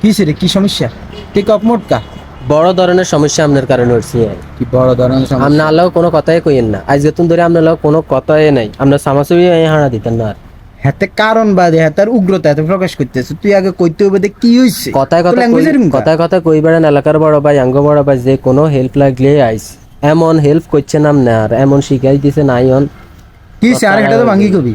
কিসে রে কি সমস্যা? তুই কপ মোটকা বড় ধরনের সমস্যা আপনার কারণে হচ্ছে। কি বড় ধরনের সমস্যা? আল্লাহ কোনো কথাই কইেন না। আজকে তুমি ধরে আপনার কোনো কথাই নাই। আপনার সামাসুবি হানা দিতেন না আর। হাতে কারণ বাদে হাতার উগ্রতা এত প্রকাশ করতেছে। তুই আগে কইতে হবে কি হইছে? কথায় কথা কথায় কথা কই বেড়ান এলাকার বড় ভাই আঙ্গ বড় ভাই যে কোনো হেল্প লাগলে আইস। এমন হেল্প করছে নাম না আর এমন শিখাই দিছে নাইন কি হইছে? আর এটা তো ভাঙ্গি কবি।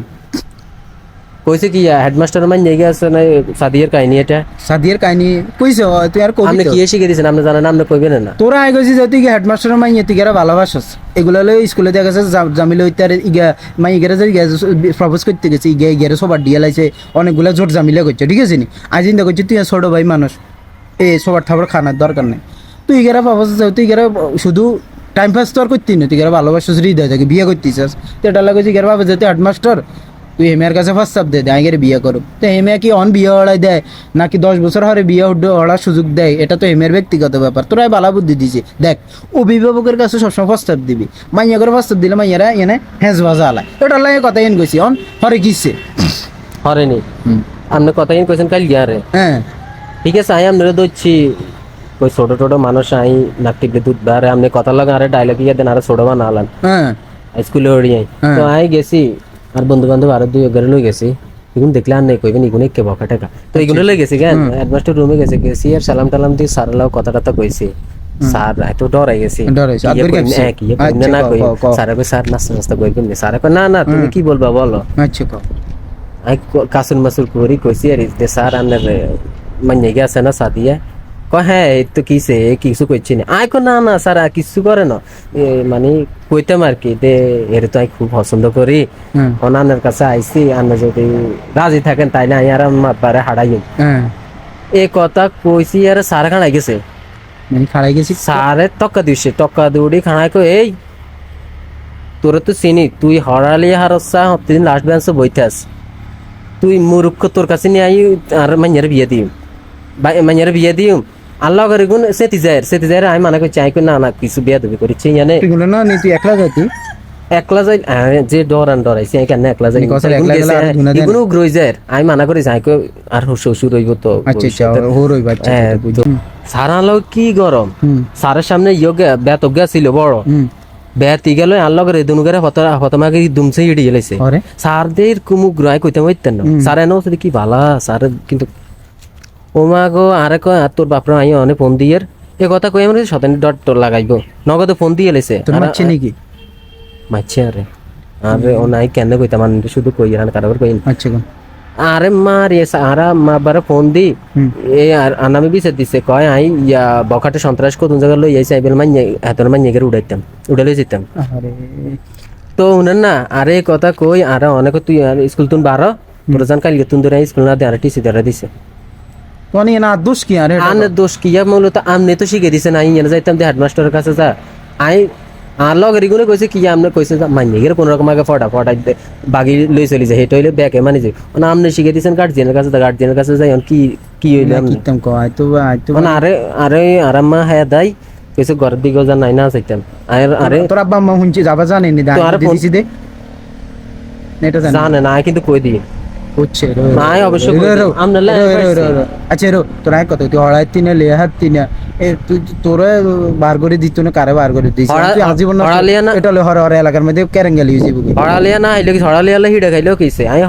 কইছে কি হেডমাস্টার মান জায়গা আছে না সাদিয়ার কাহিনী এটা। সাদিয়ার কাহিনী কইছে তুই আর কবি আপনি। কি শিখে দিয়েছেন আপনি জানেন আপনি কইবেন না তোরা আগে গেছিস যে তুই হেডমাস্টার মাই তুই গেরা ভালোবাসস এগুলো লই স্কুলে দেখা গেছে জামিল হইতে আর ইগা মাই গেরা যে প্রপোজ করতে গেছে ইগা ইগেরা সবার ডিয়া লাইছে অনেকগুলা জোর জামিলা করছে ঠিক আছে নি? আজ চিন্তা করছি তুই ছোট ভাই মানুষ এ সবার থাবার খানার দরকার নেই। তুই গেরা প্রপোজ তুই গেরা শুধু টাইম পাস তো আর করতি না? তুই গেরা ভালোবাসস হৃদয় থেকে বিয়ে করতিস তো এটা লাগে গেরা যে তুই হেডমাস্টার তুই হেমিয়ার কাছে প্রস্তাব দে দেয় গেলে বিয়ে করো তো হেমিয়া কি অন বিয়ে হড়াই দেয় নাকি দশ বছর হরে বিয়ে হওয়ার সুযোগ দেয়? এটা তো হেমিয়ার ব্যক্তিগত ব্যাপার তোরাই বালা বুদ্ধি দিছে। দেখ অভিভাবকের কাছে সবসময় প্রস্তাব দিবি। মাইয়া করে প্রস্তাব দিলে মাইয়ারা এনে হেঁচ বাজা আলায়। ওটা লাগে কথা এন গেছি অন হরে কিসে হরেনি আপনি কথাই কইছেন কাল গিয়ারে হ্যাঁ। ঠিক আছে আই আপনারা দচ্ছি কই ছোট ছোট মানুষ আই নাক টিপলে দুধ বারে আপনি কথা লাগা আরে ডায়লগ ইয়ে দেন আরে ছোট বানালান। হ্যাঁ। স্কুলে ওড়ি আই হ্যাঁ। তো আই গেছি। আর বন্ধু বান্ধব আরও দুই ঘরে লই গেছি। এখন দেখলে আর নেই কইবেন ইগুনে কে বকা টাকা তো এগুলো লই গেছি কেন? হেডমাস্টার রুমে গেছে গেছি আর সালাম টালাম দিয়ে স্যার লাও কথা টথা কইছি। স্যার এত ডরাই গেছি। ইয়ে? হ্যাঁ, কি ইয়ে কইন? আচ্ছা, না কই। স্যার স্যার নাস্তা নাস্তা কই কেমনি স্যার না না তুমি কি বলবা বলো? আচ্ছা কো। আই ক- কাসুর মাসুর করি কইছি আর স্যার আন্নার মানে গেছে না সাদিয়া। ক হ্যাঁ এই তো কিসে এ কিছু করছি না। কো না না স্যার কিছু করে না। মানে কইতাম আর কি দে এর তো আমি খুব পছন্দ করি। অনানের কাছে আইছি আন্না যদি রাজি থাকেন তাইলে আমি আর বারে হারাই এই কথা কইছি আর স্যার খানাই গেছে। মানে খাড়াই গেছি? স্যারে টক্কা দিছে টক্কা দৌড়ি খানায় কো এই তোরে তো চিনি তুই হরালি হারসা তুই লাস্ট বেঞ্চে বইতাস তুই মূর্খ তোর কাছে নিয়ে আই আর মাইয়ার বিয়ে দিম। মাইয়ার বিয়ে দিম আল্লাহ করে গুণ সেতি যায় সেতি যায় আমি মানা করছি আই না না কিছু বিয়ে দেবে করেছি জানে এগুলো না নি তুই একলা যাইতি। একলা যাই যে ডরান ডরাইছি আমি কেন একলা যাই এগুলো গ্রই যায় আমি মানা করেছি আই কই আর শ্বশুর হইব তো আচ্ছা আচ্ছা। হোর ওই বাচ্চা হ্যাঁ, তো সারালো কি গরম? সারের সামনে ইয়োগে বেত ছিল বড়। বেত গেল আল্লাহ করে দুনুগের হতা হতমাকে দুমছে ইড়ি গেলেছে ওরে সারদের কুমু গ্রাই কইতে হইতেন না। সার এনো কি বালা সার কিন্তু ওমা গো আরে কয় আর তোর বাপরা আই অনেক ফোন দিয়ে এ কথা কই আমরা শতানি ডট তোর লাগাইব। নগদে ফোন দিয়ে লেছে। মারছে নাকি মারছে আরে। আরে ও নাই কেন কইতাম মানে শুধু কই আর কারবার কই আচ্ছা আরে মার এ সারা মা বারে ফোন দি। এ আর আনামি বিছে দিছে কয় আই ইয়া বখাটে সন্ত্রাস কো তুন জায়গা লই আইছে আইবেল মান হাতর মান নেগের উড়াইতাম উড়ালে যেতাম আরে তো উনার না আরে কথা কই আর অনেক তুই স্কুল তুন বারো তোর জান কালকে তুন ধরে স্কুল না দে আর টিসি ধরে দিছে। তোনি না দোষ কি আরে আনে দোষ কি মূলত আমনে তো শিখে দিছে না ইয়ে যাইতাম দে হেডমাস্টারের কাছে যা আই আর লগের গুনে কইছে কি আমনে কইছে যা মাইনে গেলে কোন রকম আগে ফটা ফটা বাগি লই চলি যায় হেটা হইলে ব্যাকে মানে যে না আমনে শিখে দিছেন গার্জিয়ানের কাছে গার্জিয়ানের কাছে যাই কি কি হইলে আমনে কিতাম কো আই তো আই তো মানে আরে আরে আরাম্মা হ্যাঁ দাই কইছে ঘরের দিকে যা নাই না চাইতাম আরে আরে তোর আব্বা আম্মা হুনছি যাবা জানে নি দিছি দে এটা জানে না কিন্তু কই দিই হচ্ছে নাই। আমরা। আচ্ছা তোর তুই হড়াই তিনে লে হাত তিনে এ তুই তোরে বার করে দিত না কারে বার করে দিছিস তুই আজীবন হড়ালিয়া না- এটা হরে হরে এলাকার মধ্যে ক্যারেঙ্গেল ইউজ হড়ালিয়া না আইলে হড়ালিয়া হিডে খাইলেও কইছে আমি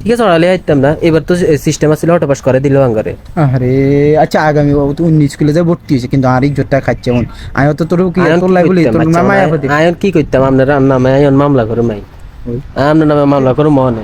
ঠিক আছে হড়ালিয়া আইতাম না এবার তো সিস্টেম হঠাৎ পাস করে দিল আঙ্গারে। আরে আচ্ছা আগামী ও তো উনিশ স্কুলে যে ভর্তি হয়েছে কিন্তু আর জোরটা খাচ্ছে আমি তো তোর কি তোর? তোর আচ্ছা, আয়ন- কি আপনার নামে আয়ন মামলা করে মাই। আপনার নামে মামলা করে মনে।